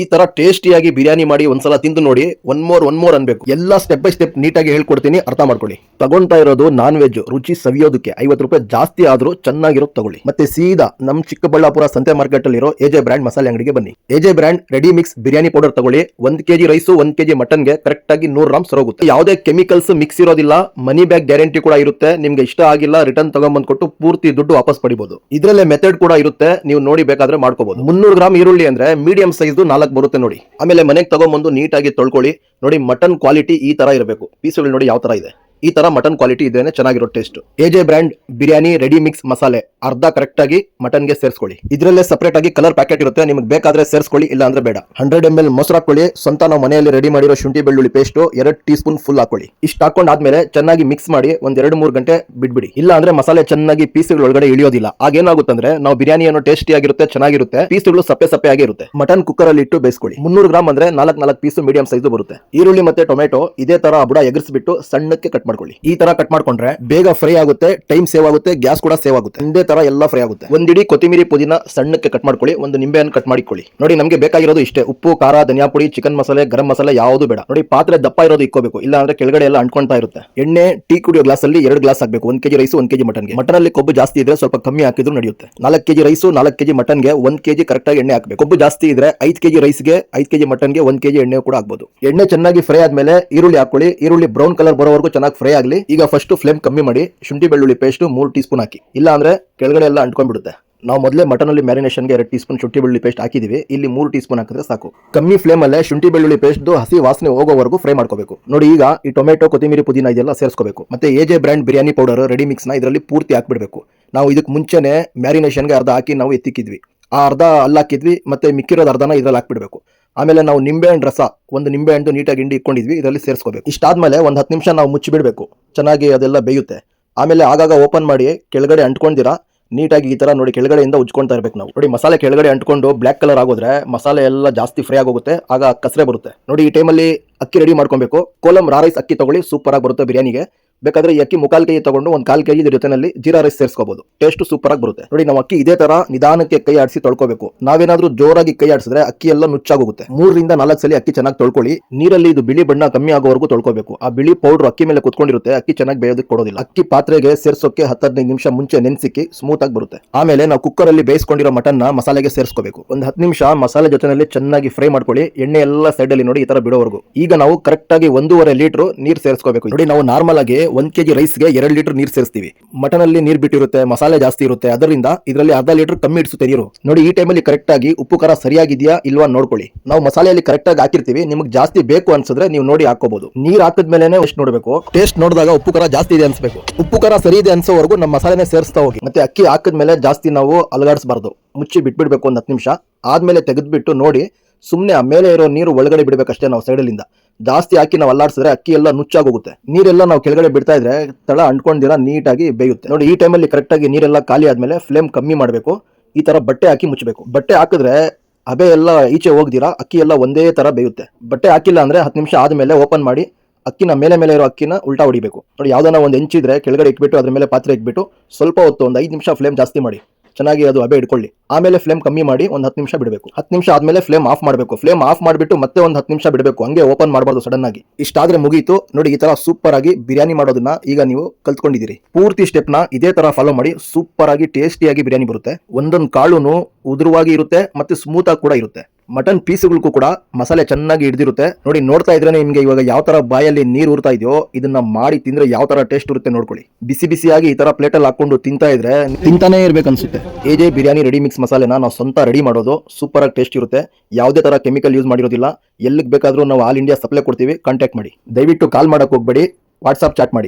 ಈ ತರ ಟೇಸ್ಟಿಯಾಗಿ ಬಿರಿಯಾನಿ ಮಾಡಿ ಒಂದ್ಸಲ ತಿಂದು ನೋಡಿ ಒನ್ ಮೋರ್ ಒನ್ ಮೋರ್ ಅನ್ಬೇಕು. ಎಲ್ಲ ಸ್ಟೆಪ್ ಬೈ ಸ್ಟೆಪ್ ನೀಟಾಗಿ ಹೇಳ್ಕೊಡ್ತೀನಿ, ಅರ್ಥ ಮಾಡ್ಕೊಳ್ಳಿ. ತಗೊಂತಾ ಇರೋದು ನಾನ್ ವೆಜ್ ರುಚಿ ಸವಿಯೋದಕ್ಕೆ ಐವತ್ತು ರೂಪಾಯಿ ಜಾಸ್ತಿ ಆದ್ರೂ ಚೆನ್ನಾಗಿರೋದು ತಗೊಳ್ಳಿ. ಮತ್ತೆ ಸೀದಾ ನಮ್ ಚಿಕ್ಕಬಳ್ಳಾಪುರ ಸಂತೆ ಮಾರ್ಕೆಟ್ ಅಲ್ಲಿರೋ ಎಜೆ ಬ್ರ್ಯಾಂಡ್ ಮಸಾಲೆ ಅಂಗಡಿಗೆ ಬನ್ನಿ. AJ brand ready mix biryani powder ತಗೊಳ್ಳಿ. ಒಂದ್ ಕೆಜಿ ರೈಸು ಒಂದ್ ಕೆಜಿ ಮಟನ್ಗೆ ಕರೆಕ್ಟ್ ಆಗಿ ನೂರ್ ರಾಮ್ಸ್ ಹೋಗುತ್ತೆ ಯಾವುದೇ ಕೆಮಿಕಲ್ಸ್ ಮಿಕ್ಸ್ ಇರೋದಿಲ್ಲ ಮನಿ ಬ್ಯಾಗ್ ಗ್ಯಾರಂಟಿ ಕೂಡ ಇರುತ್ತೆ. ನಿಮ್ಗೆ ಇಷ್ಟ ಆಗಿಲ್ಲ ರಿಟರ್ನ್ ತಗೊಂಡ್ ಕೊಟ್ಟು ಪೂರ್ತಿ ದುಡ್ಡು ವಾಪಸ್ ಪಡಿಬಹುದು ಇದ್ರಲ್ಲೇ ಮೆಥಡ್ ಕೂಡ ಇರುತ್ತೆ, ನೀವು ನೋಡಿ ಬೇಕಾದ್ರೆ ಮಾಡ್ಕೋಬಹುದು ಮುನ್ನೂರು ಗ್ರಾಮ್ ಈರುಳ್ಳಿ ಅಂದ್ರೆ ಮೀಡಿಯಂ ಸೈಜ್ ನಾಲ್ಕು ಬರುತ್ತೆ ನೋಡಿ. ಆಮೇಲೆ ಮನೆಗೆ ತಗೊಂಬಂದು ನೀಟಾಗಿ ತೊಳ್ಕೊಳ್ಳಿ. ನೋಡಿ, ಮಟನ್ ಕ್ವಾಲಿಟಿ ಈ ತರ ಇರಬೇಕು. ಪೀಸ್ಗಳು ನೋಡಿ ಯಾವ ತರ ಇದೆ. ಈ ತರ ಮಟನ್ ಕ್ವಾಲಿಟಿ ಇದೇನೆ ಚೆನ್ನಾಗಿರೋ taste. AJ brand biryani ready mix ಮಸಾಲೆ. ಅರ್ಧ ಕರೆಕ್ಟ್ ಆಗಿ ಮಟನ್ಗೆ ಸೇರಿಸ್ಕೊಳ್ಳಿ. ಇದರಲ್ಲೇ ಸಪರೇಟ್ ಆಗಿ ಕಲರ್ ಪ್ಯಾಕೆಟ್ ಇರುತ್ತೆ. ನಿಮಗೆ ಬೇಕಾದ್ರೆ ಸೇರಿಸ್ಕೊಳ್ಳಿ ಇಲ್ಲ ಅಂದ್ರೆ ಬೇಡ. ಹಂಡ್ರೆಡ್ ಎಂ ಎಲ್ ಮೊಸರು ಹಾಕೊಳ್ಳಿ. ಸ್ವಂತ ನಾವು ಮನೆಯಲ್ಲಿ ರೆಡಿ ಮಾಡಿರೋ ಶುಂಠಿ ಬೆಳ್ಳುಳ್ಳಿ ಪೇಸ್ಟ್ ಎರಡು ಟೀ ಸ್ಪೂನ್ ಫುಲ್ ಹಾಕೊಳ್ಳಿ. ಇಷ್ಟು ಹಾಕೊಂಡಾದ್ಮೇಲೆ ಚೆನ್ನಾಗಿ ಮಿಕ್ಸ್ ಮಾಡಿ ಒಂದ್ ಎರಡು ಮೂರು ಗಂಟೆ ಬಿಟ್ಬಿಡಿ ಇಲ್ಲ ಅಂದ್ರೆ ಮಸಾಲೆ ಚೆನ್ನಾಗಿ ಪೀಸ್ಗಳ ಒಳಗಡೆ ಇಳಿಯೋದಿಲ್ಲ. ಆಗೇನಾಗುತ್ತಂದ್ರೆ ನಾವು ಬಿರಿಯಾನಿ ಅನ್ನೋ ಟೇಸ್ಟಿ ಆಗಿರುತ್ತೆ, ಚೆನ್ನಾಗಿರುತ್ತೆ. ಪೀಸ್ಗಳು ಸಪ್ಪೆ ಸಪ್ಪೆ ಆಗಿರುತ್ತೆ. ಮಟನ್ ಕುಕ್ಕರ್ ಅಲ್ಲಿ ಇಟ್ಟು ಬೇಯಿಸ್ಕೊಳ್ಳಿ. ಮುನ್ನೂರು ಗ್ರಾಮ್ ಅಂದ್ರೆ ನಾಲ್ಕು ನಾಲ್ಕು ಪೀಸ್ ಮೀಡಿಯಂ ಸೈಜ್ ಬರುತ್ತೆ. ಈರುಳ್ಳಿ ಮತ್ತೆ ಟೊಮೆಟೊ ಇದೇ ತರ ಬುಡ ಎಗರಿಸ್ಬಿಟ್ಟು ಸಣ್ಣಕ್ಕೆ ಕಟ್ ಮಾಡ್ಕೊಳ್ಳಿ. ಈ ತರ ಕಟ್ ಮಾಡ್ಕೊಂಡ್ರೆ ಬೇಗ ಫ್ರೈ ಆಗುತ್ತೆ ಟೈಮ್ ಸೇವ್ ಆಗುತ್ತೆ ಗ್ಯಾಸ್ ಕೂಡ ಸೇವ್ ಆಗುತ್ತೆ. ಒಂದೇ ತರ ಎಲ್ಲ ಫ್ರೈ ಆಗುತ್ತೆ. ಒಂದಿಡಿ ಕೊತ್ತಿಮಿರಿ ಪುದೀನ ಸಣ್ಣಕ್ಕೆ ಕಟ್ ಮಾಡ್ಕೊಳ್ಳಿ, ಒಂದು ನಿಂಬೆಯನ್ನು ಕಟ್ ಮಾಡಿಕೊಳ್ಳಿ. ನೋಡಿ, ನಮಗೆ ಬೇಕಾಗಿರೋದು ಇಷ್ಟೇ. ಉಪ್ಪು, ಖಾರ, ಧನಿಯಾ ಪುಡಿ ಚಿಕನ್ ಮಸಾಲೆ, ಗರಂ ಮಸಾಲೆ ಯಾವುದು ಬೇಡ. ನೋಡಿ, ಪಾತ್ರೆ ದಪ್ಪ ಇರೋದು ಇಕ್ಕೋಬೇಕು. ಇಲ್ಲ ಅಂದ್ರೆ ಕೆಳಗಡೆ ಎಲ್ಲ ಅಂಟ್ಕೊಂತಾ ಇರುತ್ತೆ. ಎಣ್ಣೆ ಟೀ ಕುಡಿಯೋ ಗ್ಲಾಸ್ ಅಲ್ಲಿ ಎರಡು ಗ್ಲಾಸ್ ಆಗಬೇಕು ಒಂದ್ ಕೆಜಿ ರೈಸ್ ಒಂದ್ ಕೆಜಿ ಮಟನ್ಗೆ ಮಟನ್ ಅಲ್ಲಿ ಕೊಬ್ಬು ಜಾಸ್ತಿ ಇದ್ರೆ ಸ್ವಲ್ಪ ಕಮ್ಮಿ ಹಾಕಿದ್ರು ನಡೆಯುತ್ತೆ. ನಾಲ್ಕು ಕೆಜಿ ರೈಸು ನಾಲ್ಕು ಕೆಜಿ ಮಟನ್ಗೆ ಒಂದ್ ಕೆಜಿ ಕರೆಕ್ಟ್ ಆಗಿ ಎಣ್ಣೆ ಹಾಕಬೇಕು. ಕೊಬ್ಬು ಜಾಸ್ತಿ ಇದ್ರೆ ಐದು ಕೆಜಿ ರೈಸ್ಗೆ ಐದು ಕೆಜಿ ಮಟನ್ಗೆ ಒಂದ್ ಕೆಜಿ ಎಣ್ಣೆ ಕೂಡ ಹಾಕ್ಬೋದು. ಎಣ್ಣೆ ಚೆನ್ನಾಗಿ ಫ್ರೈ ಆದ್ಮೇಲೆ ಈರುಳ್ಳಿ ಹಾಕೊಳ್ಳಿ ಈರುಳ್ಳಿ ಬ್ರೌನ್ ಕಲರ್ ಬರೋವರೆಗೂ ಚೆನ್ನಾಗಿ ಫ್ರೈ ಆಗಲಿ, ಈಗ ಫಸ್ಟ್ ಫ್ಲೇಮ್ ಕಮ್ಮಿ ಮಾಡಿ, ಶುಂಠಿ ಬೆಳ್ಳುಳ್ಳಿ ಪೇಸ್ಟ್ ಮೂರು ಟೀ ಸ್ಪೂನ್ ಹಾಕಿ. ಇಲ್ಲ ಅಂದ್ರೆ ಕೆಳಗಡೆ ಎಲ್ಲ ಅಂಟ್ಕೊಂಡ್ಬಿಡುತ್ತೆ. ನಾವು ಮೊದಲೇ ಮಟನ್ ಅಲ್ಲಿ ಮ್ಯಾರಿನೇಷನ್ಗೆ ಎರಡು ಟೀ ಸ್ಪೂನ್ ಶುಂಠಿ ಬೆಳ್ಳುಳ್ಳಿ ಪೇಸ್ಟ್ ಹಾಕಿದೀವಿ. ಇಲ್ಲಿ ಮೂರು ಟೀ ಸ್ಪೂನ್ ಹಾಕಿದ್ರೆ ಸಾಕು. ಕಮ್ಮಿ ಫ್ಲೇಮ್ ಅಲ್ಲೇ ಶುಂಠಿ ಬೆಳ್ಳುಳ್ಳಿ ಪೇಸ್ಟ್ ಹಸಿ ವಾಸನೆ ಹೋಗೋವರೆಗೂ ಫ್ರೈ ಮಾಡ್ಕೋಬೇಕು. ನೋಡಿ ಈಗ ಈ ಟೊಮೆಟೊ ಕೊತ್ತಿಮೀರಿ ಪುದೀನ ಇದೆಲ್ಲ ಸೇರಿಸ್ಕೋಬೇಕು. ಮತ್ತೆ AJ brand biryani powder ready ಮಿಕ್ಸ್ನ ಇದರಲ್ಲಿ ಪೂರ್ತಿ ಹಾಕ್ಬಿಡ್ಬೇಕು. ನಾವು ಇದಕ್ಕೆ ಮುಂಚೆನೆ ಮ್ಯಾರಿನೇಷನ್ಗೆ ಅರ್ಧ ಹಾಕಿ ನಾವು ಎತ್ತಿಕ್ಕಿದ್ವಿ. ಆ ಅರ್ಧ ಅಲ್ಲಾಕಿದ್ವಿ ಮತ್ತೆ ಮಿಕ್ಕಿರೋದು ಅರ್ಧನ ಇದರಲ್ಲಿ ಹಾಕ್ಬಿಡ್ಬೇಕು. ಆಮೇಲೆ ನಾವು ನಿಂಬೆಹಣ್ಣು ರಸ, ಒಂದು ನಿಂಬೆಹಣ್ಣು ನೀಟಾಗಿ ಹಿಂಡಿ ಇಟ್ಕೊಂಡಿದ್ವಿ, ಇದರಲ್ಲಿ ಸೇರಿಸ್ಕೋಬೇಕು. ಇಷ್ಟಾದ್ಮೇಲೆ ಒಂದು ಹತ್ತು ನಿಮಿಷ ನಾವು ಮುಚ್ಚಿಬಿಡಬೇಕು. ಚೆನ್ನಾಗಿ ಅದೆಲ್ಲ ಬೇಯುತ್ತೆ. ಆಮೇಲೆ ಆಗಾಗ ಓಪನ್ ಮಾಡಿ ಕೆಳಗಡೆ ಅಂಟ್ಕೊಂಡಿರಾ ನೀಟಾಗಿ ಈ ಥರ ನೋಡಿ ಕೆಳಗಡೆಯಿಂದ ಉಜ್ಕೊಳ್ತಾ ಇರಬೇಕು ನಾವು. ನೋಡಿ, ಮಸಾಲೆ ಕೆಳಗಡೆ ಅಂಟ್ಕೊಂಡು ಬ್ಲ್ಯಾಕ್ ಕಲರ್ ಆಗೋದ್ರೆ ಮಸಾಲೆ ಎಲ್ಲ ಜಾಸ್ತಿ ಫ್ರೈ ಆಗೋಗುತ್ತೆ, ಆಗ ಕಸರೆ ಬರುತ್ತೆ. ನೋಡಿ, ಈ ಟೈಮಲ್ಲಿ ಅಕ್ಕಿ ರೆಡಿ ಮಾಡ್ಕೊಬೇಕು. ಕೋಲಂ ರಾ ರೈಸ್ ಅಕ್ಕಿ ತಗೊಳ್ಳಿ ಸೂಪರ್ ಆಗಿ ಬರುತ್ತೆ ಬಿರಿಯಾನಿಗೆ. ಬೇಕಾದ್ರೆ ಈ ಅಕ್ಕಿ ಮುಕಾಲ್ ಕೈ ತಗೊಂಡು ಒಂದು ಕಾಲ್ ಕೆಜಿ ಜೊತೆನಲ್ಲಿ ಜೀರಾ ರೈಸ್ ಸೇರಿಸ್ಕೋಬಹುದು ಟೇಸ್ಟ್ ಸೂಪರ್ ಆಗಿ ಬರುತ್ತೆ. ನೋಡಿ ನಾವು ಅಕ್ಕಿ ಇದೇ ತರ ನಿಧಾನಕ್ಕೆ ಕೈ ಆಡಿಸಿ ತೊಳ್ಕೋಬೇಕು. ನಾವೇನಾದ್ರೂ ಜೋರಾಗಿ ಕೈ ಆಡಿಸಿದ್ರೆ ಅಕ್ಕಿ ಎಲ್ಲ ನುಚ್ಚಾಗೋಗುತ್ತೆ. ಮೂರರಿಂದ ನಾಲ್ಕು ಸಲ ಅಕ್ಕಿ ಚೆನ್ನಾಗಿ ತೊಳ್ಕೊಳ್ಳಿ. ನೀರಲ್ಲಿ ಇದು ಬಿಳಿ ಬಣ್ಣ ಕಮ್ಮಿ ಆಗೋವರೆಗೂ ತೊಳ್ಕೋಬೇಕು. ಆ ಬಿಳಿ ಪೌಡರ್ ಅಕ್ಕಿ ಮೇಲೆ ಕುತ್ಕೊಂಡಿರುತ್ತೆ, ಅಕ್ಕಿ ಚೆನ್ನಾಗಿ ಬೇಯೋದಕ್ಕೆ ಕೊಡೋದಿಲ್ಲ. ಅಕ್ಕಿ ಪಾತ್ರೆಗೆ ಸೇರ್ಸೋಕೆ ಹತ್ತದೈದು ನಿಮಿಷ ಮುಂಚೆ ನೆನೆಸಿಕ್ಕಿ ಸ್ಮೂತ್ ಆಗಿ ಬರುತ್ತೆ. ಆಮೇಲೆ ನಾವು ಕುಕ್ಕರ್ ಅಲ್ಲಿ ಬೇಯಿಸ್ಕೊಂಡಿರೋ ಮಟನ್ನ ಮಸಾಲೆಗೆ ಸೇರಿಸ್ಕೋಬೇಕು. ಒಂದು ಹತ್ತು ನಿಮಿಷ ಮಸಾಲೆ ಜೊತೆನಲ್ಲಿ ಚೆನ್ನಾಗಿ ಫ್ರೈ ಮಾಡ್ಕೊಳ್ಳಿ. ಎಣ್ಣೆ ಎಲ್ಲ ಸೈಡ್ ನೋಡಿ ಈ ತರ ಬಿಡೋವರೆಗೂ. ಈಗ ನಾವು ಕರೆಕ್ಟ್ ಆಗಿ ಒಂದೂವರೆ ಲೀಟರ್ ನೀರು ಸೇರಿಸ್ಕೋಬೇಕು. ನೋಡಿ, ನಾವು ನಾರ್ಮಲ್ ಆಗಿ ಒಂದ್ ಕೆಜಿ ರೈಸ್ಗೆ ಎರಡು ಲೀಟರ್ ನೀರು ಸೇರಿಸ್ತೀವಿ. ಮಟನ್ ಅಲ್ಲಿ ನೀರು ಬಿಟ್ಟಿರುತ್ತೆ, ಮಸಾಲೆ ಜಾಸ್ತಿ ಇರುತ್ತೆ. ಅದರಿಂದ ಇದರಲ್ಲಿ ಅರ್ಧ ಲೀಟರ್ ಕಮ್ಮಿ ಇಡಿಸುತ್ತೆ ನೀರು. ನೋಡಿ, ಈ ಟೈಮಲ್ಲಿ ಕರೆಕ್ಟ್ ಆಗಿ ಉಪ್ಪು, ಖಾರ ಸರಿಯಾಗಿದೆಯಾ ಇಲ್ವಾ ನೋಡ್ಕೊಳ್ಳಿ. ನಾವು ಮಸಾಲೆಯಲ್ಲಿ ಕರೆಕ್ಟ್ ಆಗಿ ಹಾಕಿರ್ತೀವಿ. ನಿಮ್ಗೆ ಜಾಸ್ತಿ ಬೇಕು ಅನ್ಸಿದ್ರೆ ನೀವು ನೋಡಿ ಹಾಕೋಬಹುದು ನೀರು ಹಾಕಿದ್ಮೇಲೆ ಎಷ್ಟು ನೋಡಬೇಕು. ಟೇಸ್ಟ್ ನೋಡಿದಾಗ ಉಪ್ಪು, ಖಾರ ಜಾಸ್ತಿ ಇದೆ ಅನ್ಸ್ಬೇಕು. ಉಪ್ಪು, ಖಾರ ಸರಿ ಇದೆ ಅನ್ಸೋವರೆಗೂ ನಮ್ಮ ಮಸಾಲೆನೇ ಸೇರಿಸ್ತಾ ಹೋಗಿ. ಮತ್ತೆ ಅಕ್ಕಿ ಹಾಕಿದ್ಮೇಲೆ ಜಾಸ್ತಿ ನಾವು ಅಲಗಾಡಿಸಬಾರ್ದು. ಮುಚ್ಚಿ ಬಿಟ್ಬಿಡ್ಬೇಕು ಒಂದು ಹತ್ತು ನಿಮಿಷ. ಆದ್ಮೇಲೆ ತೆಗೆದ್ಬಿಟ್ಟು ನೋಡಿ ಸುಮ್ಮನೆ ಆ ಮೇಲೆ ಇರೋ ನೀರು ಒಳಗಡೆ ಬಿಡಬೇಕಷ್ಟೇ ನಾವು ಸೈಡಲ್ಲಿಂದ ಜಾಸ್ತಿ ಹಾಕಿ ನಾವು ಅಲ್ಲಾಡಿಸಿದ್ರೆ ಅಕ್ಕಿ ಎಲ್ಲ ನುಚ್ಚಾಗೋಗುತ್ತೆ. ನೀರೆಲ್ಲ ನಾವು ಕೆಳಗಡೆ ಬಿಡ್ತಾ ಇದ್ರೆ ತಳ ಅಂಟ್ಕೊಂಡಿರ ನೀಟಾಗಿ ಬೇಯುತ್ತೆ. ನೋಡಿ, ಈ ಟೈಮಲ್ಲಿ ಕರೆಕ್ಟಾಗಿ ನೀರೆಲ್ಲ ಖಾಲಿ ಆದಮೇಲೆ ಫ್ಲೇಮ್ ಕಮ್ಮಿ ಮಾಡಬೇಕು. ಈ ಥರ ಬಟ್ಟೆ ಹಾಕಿ ಮುಚ್ಚಬೇಕು ಬಟ್ಟೆ ಹಾಕಿದ್ರೆ ಅಬೆ ಎಲ್ಲ ಈಚೆ ಹೋಗ್ದಿರಾ, ಅಕ್ಕಿ ಎಲ್ಲ ಒಂದೇ ಥರ ಬೇಯುತ್ತೆ. ಬಟ್ಟೆ ಹಾಕಿಲ್ಲ ಅಂದರೆ ಹತ್ತು ನಿಮಿಷ ಆದಮೇಲೆ ಓಪನ್ ಮಾಡಿ ಅಕ್ಕಿನ ಮೇಲೆ ಮೇಲೆ ಇರೋ ಅಕ್ಕಿನ ಉಲ್ಟಾ ಹೊಡಿಬೇಕು. ನೋಡಿ, ಯಾವ್ದಾನ ಒಂದು ಹೆಂಚಿದ್ರೆ ಕೆಳಗಡೆ ಇಟ್ಬಿಟ್ಟು ಅದ್ರ ಮೇಲೆ ಪಾತ್ರೆ ಇಟ್ಬಿಟ್ಟು ಸ್ವಲ್ಪ ಹೊತ್ತು ಒಂದು ಐದು ನಿಮಿಷ ಫ್ಲೇಮ್ ಜಾಸ್ತಿ ಮಾಡಿ. ಚೆನ್ನಾಗಿ ಅದು ಅಬೆ ಇಟ್ಕೊಳ್ಳಿ ಆಮೇಲೆ ಫ್ಲೇಮ್ ಕಮ್ಮಿ ಮಾಡಿ ಒಂದು ಹತ್ತು ನಿಮಿಷ ಬಿಡಬೇಕು. ಹತ್ತು ನಿಮಿಷ ಆದಮೇಲೆ ಫ್ಲೇಮ್ ಆಫ್ ಮಾಡಬೇಕು. ಫ್ಲೇಮ್ ಆಫ್ ಮಾಡಿಬಿಟ್ಟು ಮತ್ತೆ ಒಂದು ಹತ್ತು ನಿಮಿಷ ಬಿಡಬೇಕು. ಹಂಗೆ ಓಪನ್ ಮಾಡಬಾರ್ದು ಸಡನ್ ಆಗಿ. ಇಷ್ಟಾದ್ರೆ ಮುಗೀತು. ನೋಡಿ ಈ ತರ ಸೂಪರ್ ಆಗಿ ಬಿರಿಯಾನಿ ಮಾಡೋದನ್ನ ಈಗ ನೀವು ಕಲ್ತ್ಕೊಂಡಿದ್ದೀರಿ. ಪೂರ್ತಿ ಸ್ಟೆಪ್ನ ಇದೇ ತರ ಫಾಲೋ ಮಾಡಿ ಸೂಪರ್ ಆಗಿ ಟೇಸ್ಟಿಯಾಗಿ ಬಿರಿಯಾನಿ ಬರುತ್ತೆ. ಒಂದೊಂದು ಕಾಳುನು ಉದುರುವಾಗಿ ಇರುತ್ತೆ ಮತ್ತೆ ಸ್ಮೂತ್ ಆಗಿ ಕೂಡ ಇರುತ್ತೆ. ಮಟನ್ ಪೀಸ್ಗಳಿಗೂ ಕೂಡ ಮಸಾಲೆ ಚೆನ್ನಾಗಿ ಹಿಡಿದಿರುತ್ತೆ. ನೋಡಿ ನೋಡ್ತಾ ಇದ್ರೆ ನಿಮಗೆ ಇವಾಗ ಯಾವ ತರ ಬಾಯಲ್ಲಿ ನೀರು ಉರ್ತಾ ಇದೆಯೋ ಇದನ್ನ ಮಾಡಿ ತಿಂದ್ರೆ ಯಾವ ತರ ಟೇಸ್ಟ್ ಇರುತ್ತೆ ನೋಡ್ಕೊಳ್ಳಿ. ಬಿಸಿ ಬಿಸಿಯಾಗಿ ಈ ತರ ಪ್ಲೇಟಲ್ಲಿ ಹಾಕೊಂಡು ತಿಂತಾ ಇದ್ರೆ ತಿಂತಾನೆ ಇರ್ಬೇಕನ್ಸುತ್ತೆ. ಎಜೆ ಬಿರಿಯಾನಿ ರೆಡಿ ಮಿಕ್ಸ್ ಮಸಾಲೆನ ನಾವು ಸ್ವಂತ ರೆಡಿ ಮಾಡೋದು ಸೂಪರ್ ಆಗಿ ಟೇಸ್ಟ್ ಇರುತ್ತೆ. ಯಾವುದೇ ತರ ಕೆಮಿಕಲ್ ಯೂಸ್ ಮಾಡಿರೋದಿಲ್ಲ. ಎಲ್ಲಿಗೆ ಬೇಕಾದ್ರೂ ನಾವು ಆಲ್ ಇಂಡಿಯಾ ಸಪ್ಲೈ ಕೊಡ್ತೀವಿ ಕಾಂಟ್ಯಾಕ್ಟ್ ಮಾಡಿ. ದಯವಿಟ್ಟು ಕಾಲ್ ಮಾಡಕ್ ಹೋಗ್ಬೇಡಿ. ವಾಟ್ಸ್ಆಪ್ ಚಾಟ್ ಮಾಡಿ.